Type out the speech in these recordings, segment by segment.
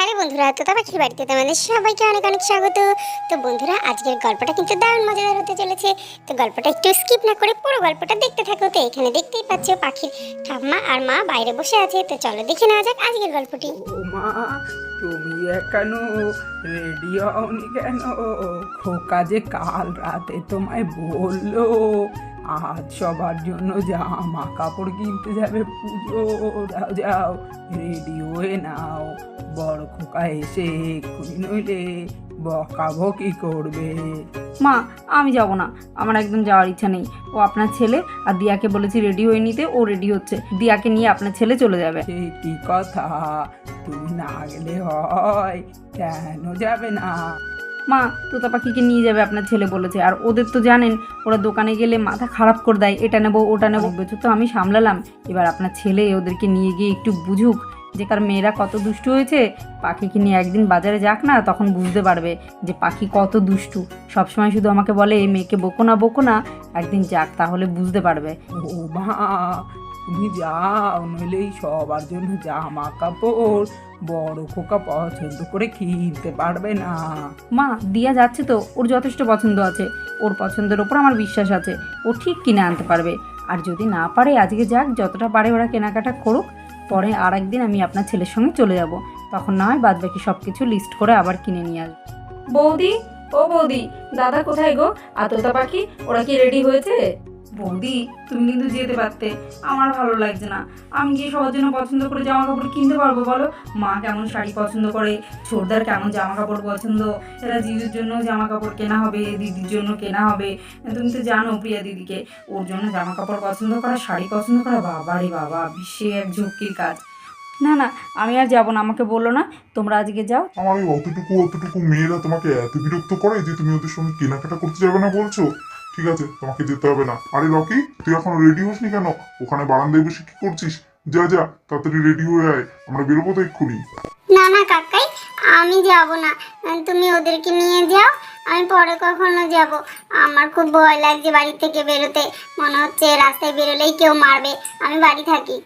Hello বন্ধুরা তোতা পাখির বাড়িতে তোমাদের সবাইকে অনেক অনেক স্বাগত। তো বন্ধুরা, আজকের গল্পটা কিন্তু দারুণ মজাদার হতে চলেছে। তো গল্পটা একটু স্কিপ না করে পুরো গল্পটা দেখতে থাকো। তো এখানে দেখতেই পাচ্ছ পাখির ঠাম্মা আর মা বাইরে বসে আছে। তো চলো দেখে নেওয়া যাক আজকের গল্পটি। মা, তুমি কেন? খোকা যে কাল রাতে তোমায় বলল আজ সবার জন্য জামা কাপড় কিনতে যাবে পুজো যাও যাও রেডি হয়ে নাও। বড় খোকা এসে এক্ষুনি নইলে বকাবকি করবে। মা আমি যাব না আমার একদম যাওয়ার ইচ্ছা নেই। ও আপনার ছেলে আর দিয়াকে বলেছি রেডি হয়ে নিতে ও রেডি হচ্ছে। দিয়াকে নিয়ে আপনার ছেলে চলে যাবে। সে কি কথা? তুমি না গেলে হয় কেন যাবে না? মা, তোতা পাখিকে নিয়ে যাবে, আপনার ছেলে বলেছে। আর ওদের তো জানেন, ওরা দোকানে গেলে মাথা খারাপ করে দেয়, এটা নেব, ওটা নেব। বছর তো আমি সামলালাম। এবার আপনার ছেলে ওদেরকে নিয়ে গিয়ে একটু বুঝুক যে কার মেয়েরা কত দুষ্টু হয়েছে। পাখিকে নিয়ে একদিন বাজারে যাক না, তখন বুঝতে পারবে যে পাখি কত দুষ্টু। সবসময় শুধু আমাকে বলে এই মেয়েকে বকো না বকো না, একদিন যাক, তাহলে বুঝতে পারবে। ও মা তুমি যাও নইলে এই সবার জন্য জামা কাপড় বড় খোকা পছন্দ করে কিনতে পারবে না। মা দিয়া যাচ্ছে তো ওর যথেষ্ট পছন্দ আছে। ওর পছন্দের ওপর আমার বিশ্বাস আছে ও ঠিক কিনে আনতে পারবে। আর যদি না পারে আজকে যাক যতটা পারে ওরা কেনাকাটা করুক। পরে আর একদিন আমি আপনার ছেলের সঙ্গে চলে যাব। তখন না হয় বাদ বাকি সব কিছু লিস্ট করে আবার কিনে নিয়ে আসব। বৌদি ও বৌদি দাদা কোথায় গো? আততা পাখি ওরা কি রেডি হয়েছে? বৌদি, তুমি কিন্তু যেতে পারতে। আমার ভালো লাগছে না। আমি গিয়ে সবার জন্য পছন্দ করে জামা কাপড় কিনতে পারব বলো? মা কেমন শাড়ি পছন্দ করে? ছোটদার কেমন জামা কাপড় পছন্দ? সেটা জিজুর জন্য জামা কাপড় কেনা হবে, দিদির জন্য কেনা হবে। তুমি তো জানো প্রিয়া দিদিকে। ওর জন্য জামা কাপড় পছন্দ করা, শাড়ি পছন্দ করা, বাবা রে বাবা বিশ্বে এক ঝক্কির কাজ। না না, আমি আর যাব না, আমাকে বলল না। তোমরা আজকে যাও। আমার অতটুকু অতটুকু মেয়েরা তোমাকে এত বিরক্ত করে যে তুমি ওদের সঙ্গে কেনাকাটা করতে যাবে না বলছো? ঠিক আছে তোমাকে যেতে হবে না। আরে রকি তুই এখন রেডি হসনি কেন? ওখানে বারান্দায় বসে কি করছিস? যা যা তাড়াতাড়ি রেডি হয়ে আয়। আমরা বেরোবো তো এক্ষুনি। না না কাকাই আমি যাব না। তুমি ওদেরকে নিয়ে যাও আমি পরে কখনো যাব। আমার খুব ভয় লাগছে বাড়ি থেকে বেরোতে। মনে হচ্ছে রাস্তায় বেরোলেই কেউ মারবে। আমি বাড়ি থাকি।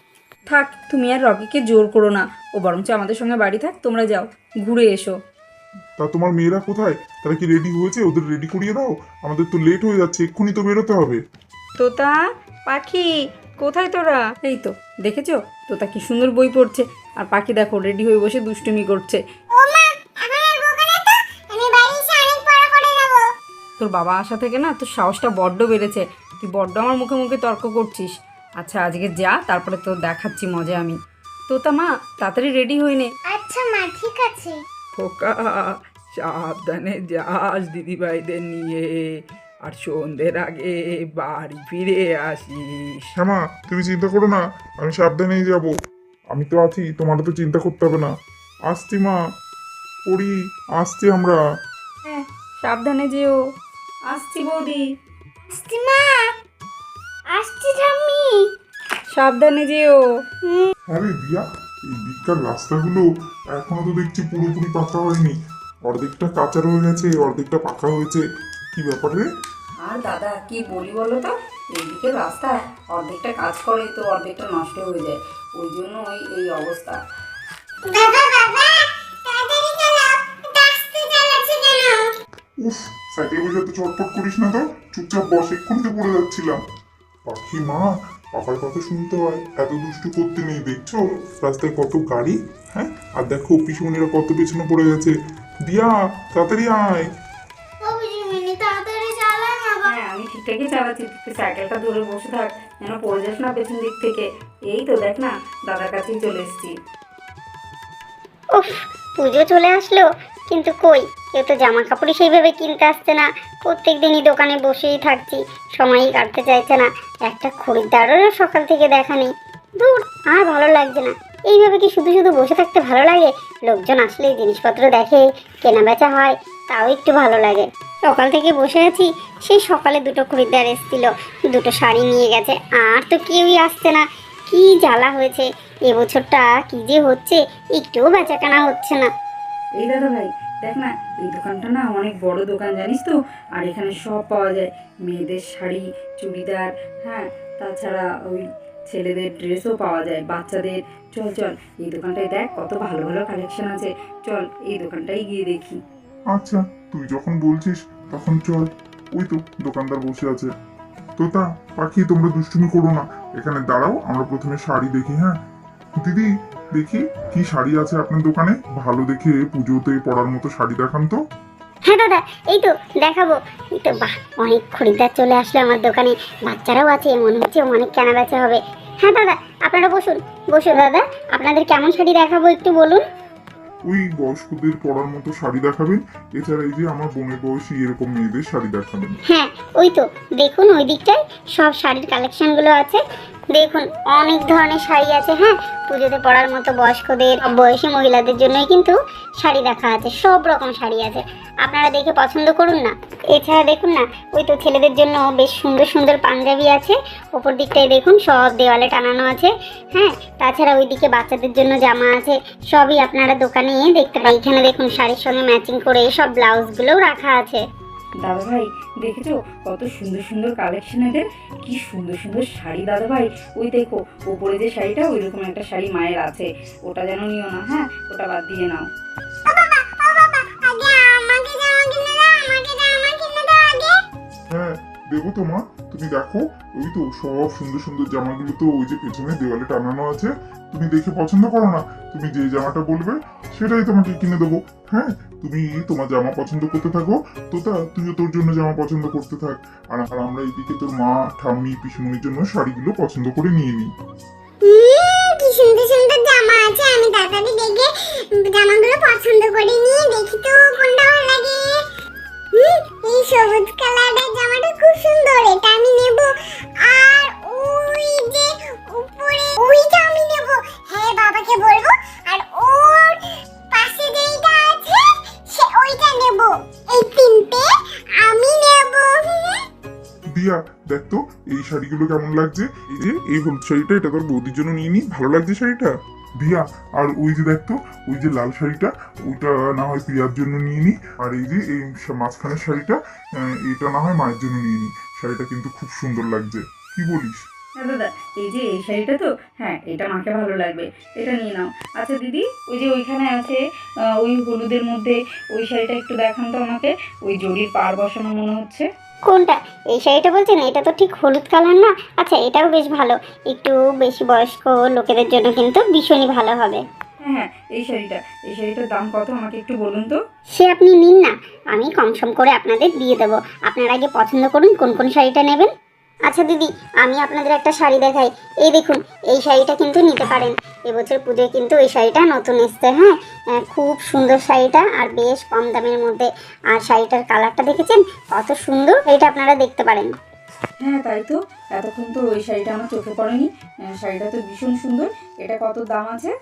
থাক তুমি আর রকিকে জোর করো না। ও বরঞ্চ আমাদের সঙ্গে বাড়ি থাক তোমরা যাও। ঘুরে এসো। তা তোমার মেয়েরা কোথায়? তারা কি রেডি হয়েছে? ওদের রেডি করিয়ে দাও। আমাদের তো লেট হয়ে যাচ্ছে এক্ষুনি তো বেরোতে হবে। তোতা পাখি কোথায় তোরা? এই তো দেখেছ? তোতা কি সুন্দর বই পড়ছে। আর পাখি দেখো রেডি হয়ে বসে দুষ্টুমি করছে। তোর বাবা আসা থেকে না তোর সাহসটা বড্ড বেড়েছে। তুই বড্ড আমার মুখে মুখে তর্ক করছিস। আচ্ছা আজকে যা তারপরে তোর দেখাচ্ছি মজা আমি। তোতা মা তাড়াতাড়ি রেডি হয়ে নে। আচ্ছা মা ঠিক আছে। খোকা সাবধানে যাস দিদিভাইদের নিয়ে। আর সন্ধ্যের আগে বাড়ি ফিরে আসিস। শ্যামা তুমি চিন্তা করো না আমি সাবধানেই যাব। আমি তো আছি তোমার তো চিন্তা করতে হবে না। আসছি মা। পড়ি আসছি আমরা। হ্যাঁ সাবধানে যেও। আসছি বৌদি। আসছি মা। আসছি ঠাম্মি। সাবধানে যেও। আরে দিয়া এই দিককার রাস্তাগুলো এখনও তো দেখছি পুরোপুরি পাকা হয়নি। অর্ধেকটা কাঁচা রয়ে গেছে অর্ধেকটা পাকা হয়েছে। কি ব্যাপার রে? আর দাদা কি বলি বলো তো? এইদিকে রাস্তায় অর্ধেকটা কাজ করে তো অর্ধেকটা নষ্ট হয়ে যায়। ওই জন্য ওই এই অবস্থা। উফ সাইকেল বসে তো চটপট করিস না তো? চুপচাপ বস এক্ষুনি তো পড়ে যাচ্ছিলাম। পাখি মা পাপার কথা শুনতে হয়। এত দুষ্টু করতে নেই দেখছ? রাস্তায় কত গাড়ি হ্যাঁ? আর দেখো পিসুমনিরা কত পেছনে পড়ে গেছে। দিয়া তাড়াতাড়ি আয়। ও হ্যাঁ আমি ঠিকঠাকই চালাচ্ছি। তুই সাইকেলটা ধরে বসে থাক যেন পড়ে যাস না পেছন দিক থেকে। এই তো দেখ না দাদার কাছেই চলে এসেছি। উফ পুজো চলে আসলো কিন্তু কই? কেউ তো জামা কাপড়ই সেইভাবে কিনতে আসছে না। প্রত্যেক দিনই দোকানে বসেই থাকছি, সময়ই কাটতে চাইছে না। একটা খরিদ্দারেরও সকাল থেকে দেখা নেই। দূর, আর ভালো লাগছে না। এইভাবে কি শুধু শুধু বসে থাকতে ভালো লাগে? লোকজন আসলে জিনিসপত্র দেখে কেনা বেচা হয়, তাও একটু ভালো লাগে। সকাল থেকে বসে আছি, সেই সকালে দুটো খরিদ্দার এসেছিল। দুটো শাড়ি নিয়ে গেছে, আর তো কেউই আসছে না। কি জ্বালা হয়েছে? এবছরটা কি যে হচ্ছে, একটুও বেচাকেনা হচ্ছে না। এই দাদা ভাই দেখ না, এই দোকানটা না অনেক বড় দোকান, জানিস তো? আর এখানে সব পাওয়া যায়। মেয়েদের শাড়ি, চুড়িদার হ্যাঁ তাছাড়া ওই ছেলেদের ড্রেসও পাওয়া যায়, বাচ্চাদের। চল চল, এই দোকানটায় দেখ, কত ভালো ভালো কালেকশন আছে। চল, এই দোকানটায় গিয়ে দেখি। আচ্ছা তুই যখন বলছিস, তখন চল। ওই তো দোকানদার বসে আছে। তোতা পাখি তোমরা দুষ্টুমি করো না। এখানে দাঁড়াও, আমরা প্রথমে শাড়ি দেখি হ্যাঁ? দিদি দেখি কি শাড়ি আছে আপনার দোকানে? ভালো দেখে পুজোতে পরার মতো শাড়ি দেখান তো। হ্যাঁ দাদা এই তো দেখাবো। এই তো বাহ অনেক খরিদ্দার চলে আসলো আমার দোকানে। বাচ্চারাও আছে মনে হচ্ছে অনেক কেনা বেচা হবে। হ্যাঁ দাদা আপনারা বসুন বসুন দাদা। আপনাদের কেমন শাড়ি দেখাবো একটু বলুন? ওই বয়স্কদের পরার মতো শাড়ি দেখাবেন। এছাড়া এই যে আমার বোনের বয়সী এরকম মেয়েদের শাড়ি দেখাবেন। হ্যাঁ ওই তো দেখুন ওই দিকটায় সব শাড়ির কালেকশনগুলো আছে। দেখুন, অনেক ধরনের শাড়ি আছে হ্যাঁ? পুজোতে পরার মতো বয়স্কদের বয়সী মহিলাদের জন্যই কিন্তু শাড়ি দেখা আছে, সব রকম শাড়ি আছে। আপনারা দেখে পছন্দ করুন না। এছাড়া দেখুন না, ওই তো ছেলেদের জন্য বেশ সুন্দর সুন্দর পাঞ্জাবি আছে, ওপর দিকটায় দেখুন সব দেওয়ালে টানানো আছে হ্যাঁ? তাছাড়া ওইদিকে বাচ্চাদের জন্য জামা আছে, সবই আপনারা দোকানে দেখতে পাই এখানে দেখুন শাড়ির সঙ্গে ম্যাচিং করে সব ব্লাউজগুলোও রাখা আছে। দাদা ভাই, দেখেছ কত সুন্দর সুন্দর কালেকশন এদের? কি সুন্দর সুন্দর শাড়ি দাদা ভাই। ওই দেখো, ওপরে যে শাড়িটা, ওইরকম একটা শাড়ি মায়ের আছে। ওটা যেন নিও না হ্যাঁ? ওটা বাদ দিয়ে নাও। দেবো তো মা, তুমি দেখো, ওই তো সব সুন্দর সুন্দর জামাগুলো তো ওই যে পেছনে দেওয়ালে টানানো আছে। তুমি দেখে পছন্দ করো না, তুমি যে জামাটা বলবে সেটাই তোমাকে কিনে দেবো। হ্যাঁ তুমি তোমার জামা পছন্দ করতে থাকো তোতা তুইও তোর জন্য জামা পছন্দ করতে থাক। আর আমরা এইদিকে তোর মা, ঠাম্মি পিসমনির জন্য শাড়িগুলো পছন্দ করে নিয়ে নিই। সুন্দর সুন্দর জামা আছে, আমি দেখে জামাগুলো পছন্দ করে নিয়ে দেখি তো, কোনটা ভালো লাগে। এই সবুজ জামাটা খুব সুন্দর, এটা আমি নেব। আর ওই যে উপরে ওইটা আমি নেব। হ্যাঁ বাবাকে বলব। আর ওর পাশে যেইটা আছে, সে ওইটা নেব। এই তিনটে আমি নেব। দিয়া, দেখ তো, এই শাড়িগুলো কেমন লাগছে? এই যে, এই হলুদ শাড়িটা, এটা তোর বৌদির জন্য নিয়ে নি। ভালো লাগছে শাড়িটা? দিয়া, আর ওই যে দেখতো ওই যে লাল শাড়িটা ওইটা না হয় প্রিয়ার জন্য নিয়ে নি, আর এই যে এই মাঝখানের শাড়িটা এটা না হয় মায়ের জন্য নিয়ে নি। শাড়িটা কিন্তু খুব সুন্দর লাগছে। কি বলিস? হ্যাঁ দাদা, এই যে এই শাড়িটা তো হ্যাঁ এটা মাকে ভালো লাগবে, এটা নিয়ে নাও। আচ্ছা দিদি, ওই যে ওইখানে আছে ওই হলুদের মধ্যে ওই শাড়িটা একটু দেখান তো আমাকে, ওই জরির পাড় বসানো মনে হচ্ছে। কোনটা? এই শাড়িটা বলছেন? এটা তো ঠিক হলুদ কালার না? আচ্ছা এটাও বেশ ভালো। একটু বেশি বয়স্ক লোকেদের জন্য কিন্তু ভীষণই ভালো হবে। হ্যাঁ এই শাড়িটা। এই শাড়িটার দাম কত? আমাকে একটু বলুন তো। সে আপনি নিন না। আমি কম সম করে আপনাদের দিয়ে দেবো। আপনার আগে পছন্দ করুন কোন কোন শাড়িটা নেবেন? আচ্ছা দিদি, আমি আপনাদের একটা শাড়ি দেখাই। এই দেখুন, এই শাড়িটা কিন্তু নিতে পারেন। এবছর পুজোয় কিন্তু এই শাড়িটা নতুন এসছে হ্যাঁ? খুব সুন্দর শাড়িটা আর বেশ কম দামের মধ্যে। আর শাড়িটার কালারটা দেখেছেন? কত সুন্দর এটা আপনারা দেখতে পারেন। হ্যাঁ তাই তো। এতক্ষণ তো ওই শাড়িটা আমার চোখে পড়েনি। শাড়িটা তো ভীষণ সুন্দর। এটা কত দাম আছে?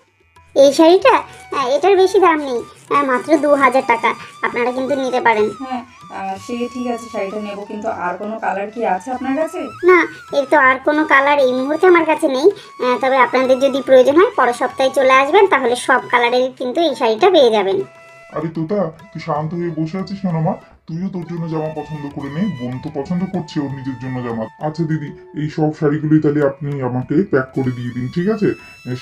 এই শাড়িটা? হ্যাঁ, এটার বেশি দাম নেই। হ্যাঁ, মাত্র দু হাজার টাকা। আপনারা কিন্তু নিতে পারেন। হ্যাঁ সে ঠিক আছে শাড়িটা নেব কিন্তু আর কোনো কালার কি আছে আপনার কাছে? না এর তো আর কোনো কালার এই মুহূর্তে আমার কাছে নেই। তবে আপনাদের যদি প্রয়োজন হয় পরের সপ্তাহে চলে আসবেন তাহলে সব কালারের কিন্তু এই শাড়িটা পেয়ে যাবেন। আরে তোতা তুই শান্ত হয়ে বসে আছিস কেন মা? তুইও তোর জন্য জামা পছন্দ করে নে বোন তো পছন্দ করছে ওর নিজের জন্য জামা। আচ্ছা দিদি এই সব শাড়িগুলোই তাহলে আপনি আমাকে প্যাক করে দিয়ে দিন ঠিক আছে?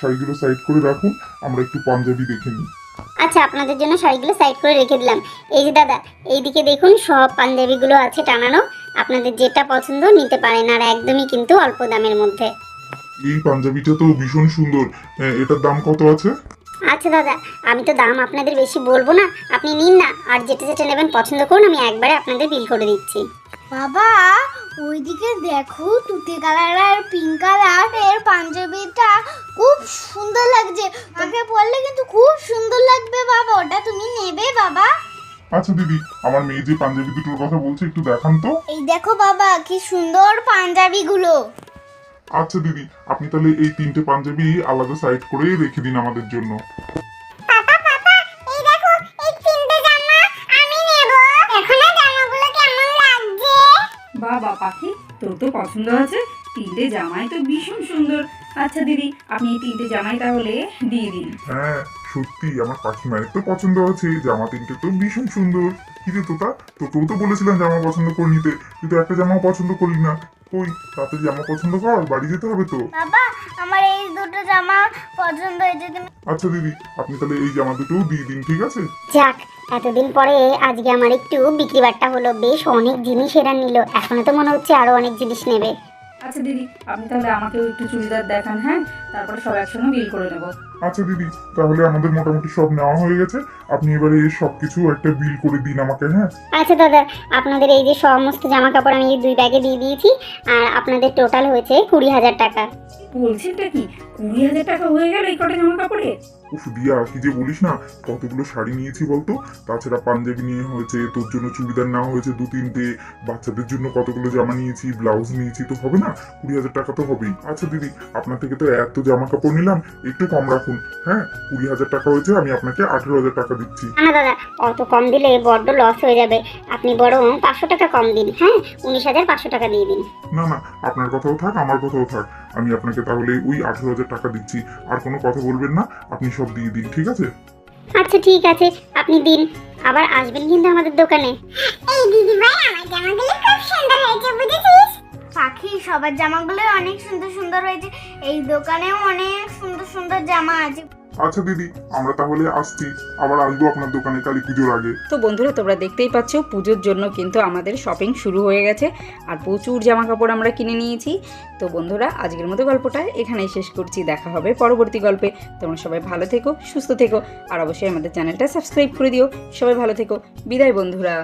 শাড়িগুলো সাইড করে রাখুন আমরা একটু পাঞ্জাবি দেখে নিই। আচ্ছা আপনাদের জন্য শাড়িগুলো সাইড করে রেখে দিলাম। এই যে দাদা এইদিকে দেখুন সব পাঞ্জাবিগুলো আছে টানানো আপনাদের যেটা পছন্দ নিতে পারেন আর একদমই কিন্তু অল্প দামের মধ্যে। এই পাঞ্জাবিটা তো ভীষণ সুন্দর। এটার দাম কত আছে? আচ্ছা দাদা আমি তো দাম আপনাদের বেশি বলব না। আপনি নিন না আর যেটা যেটা নেবেন পছন্দ করুন আমি একবারে আপনাদের বিল করে দিচ্ছি। বাবা ওইদিকে দেখো তুতে কালার আর পিঙ্ক কালারের পাঞ্জাবিটা খুব সুন্দর লাগছে। আমাকে পরলে কিন্তু খুব সুন্দর লাগবে বাবা ওটা তুমি নেবে বাবা। আচ্ছা দিদি আমার মেয়ে যে পাঞ্জাবি দুটোর কথা বলছে একটু দেখান তো। এই দেখো বাবা কি সুন্দর পাঞ্জাবিগুলো। আচ্ছা দিদি আপনি তাহলে এই তিনটে পাঞ্জাবি আলাদা সাইড করে রেখে দিন আমাদের জন্য। পাপা পাপা এই দেখো এই তিনটে জামা আমি নেব। এখন জামাগুলো কেমন লাগছে? বাবা পাখি তোর তো পছন্দ আছে তিনটে জামাই তো ভীষণ সুন্দর। আচ্ছা দিদি আপনি এই তিনটে জামাই তাহলে দিয়ে দিন। হ্যাঁ সত্যি আমার পাখি মায়ের তো পছন্দ আছে জামা তিনটে তো ভীষণ সুন্দর। কি রে তোতা? তোকেও তো বলেছিলাম জামা পছন্দ করে নিতে। তুই তো একটা জামাও পছন্দ করলি না। কই রাতে জামা পছন্দ কর বাড়ি যেতে হবে তো। বাবা আমার এই দুটো জামা পছন্দ হয়েছে তুমি আচ্ছা দিদি আপনি তাহলে এই জামা দুটোও দিয়ে দিন ঠিক আছে? যাক এতদিন পরে আজকে আমার একটু বিক্রি বাট্টা হলো বেশ অনেক জিনিস এরা নিল এখনও তো মনে হচ্ছে আরও অনেক জিনিস নেবে। আচ্ছা দিদি আপনি তাহলে আমাকেও একটু চুড়িদার দেখান হ্যাঁ? তারপরে সব একসঙ্গে বিল করে নেব। আচ্ছা দিদি তাহলে আমাদের মোটামুটি সব নেওয়া হয়ে গেছে। আপনি এবারে এই সব কিছু একটা বিল করে দিন আমাকে হ্যাঁ? আচ্ছা দাদা আপনাদের এই যে সমস্ত জামা কাপড় আমি এই দুই ব্যাগে দিয়ে দিয়েছি আর আপনাদের টোটাল হয়েছে কুড়ি হাজার টাকা। বলছেনটা কি? কুড়ি হাজার টাকা হয়ে গেল এই কটা জামা কাপড়ে উফ দিয়া কি যে বলিস না কতগুলো শাড়ি নিয়েছি বলতো? তাছাড়া পাঞ্জাবি নিয়ে হয়েছে তোর জন্য চুড়িদার নেওয়া হয়েছে দু তিনটে বাচ্চাদের জন্য কতগুলো জামা নিয়েছি ব্লাউজ নিয়েছি তো হবে না? কুড়ি হাজার টাকা তো হবেই। আচ্ছা দিদি আপনার থেকে তো এত জামা কাপড় নিলাম একটু কম রাখুন হ্যাঁ কুড়ি হাজার টাকা হয়েছে আমি আপনাকে আঠেরো হাজার টাকা দিচ্ছি। না না দাদা অত কম দিলে বড্ড লস হয়ে যাবে। আপনি বরং পাঁচশো টাকা কম দিন হ্যাঁ উনিশ হাজার পাঁচশো টাকা দিয়ে দিন। না না আপনার কথাও থাক আমার কথাও থাক। আমি আপনাকে তাহলে ওই আঠেরো হাজার টাকা দিচ্ছি। আর কোনো কথা বলবেন না আপনি সব দিয়ে দিন ঠিক আছে? আচ্ছা ঠিক আছে আপনি দিন। আবার আসবেন কিন্তু আমাদের দোকানে। এই দিদি ভাই আমার জামাগুলো খুব সুন্দর হয়েছে বুঝেছিস? পাখি সবার জামাগুলো অনেক সুন্দর সুন্দর হয়েছে। এই দোকানেও অনেক সুন্দর সুন্দর জামা আছে। আচ্ছা দিদি আমরা তাহলে আসছি। আবার আসব আপনার দোকানে কালী পুজোর আগে। তো বন্ধুরা তোমরা দেখতেই পাচ্ছ পুজোর জন্য কিন্তু আমাদের শপিং শুরু হয়ে গেছে। আর প্রচুর জামা কাপড় আমরা কিনে নিয়েছি। তো বন্ধুরা আজকের মতো গল্পটা এখানেই শেষ করছি। দেখা হবে পরবর্তী গল্পে। তোমরা সবাই ভালো থেকো সুস্থ থেকো। আর অবশ্যই আমাদের চ্যানেলটা সাবস্ক্রাইব করে দিও। সবাই ভালো থেকো। বিদায় বন্ধুরা।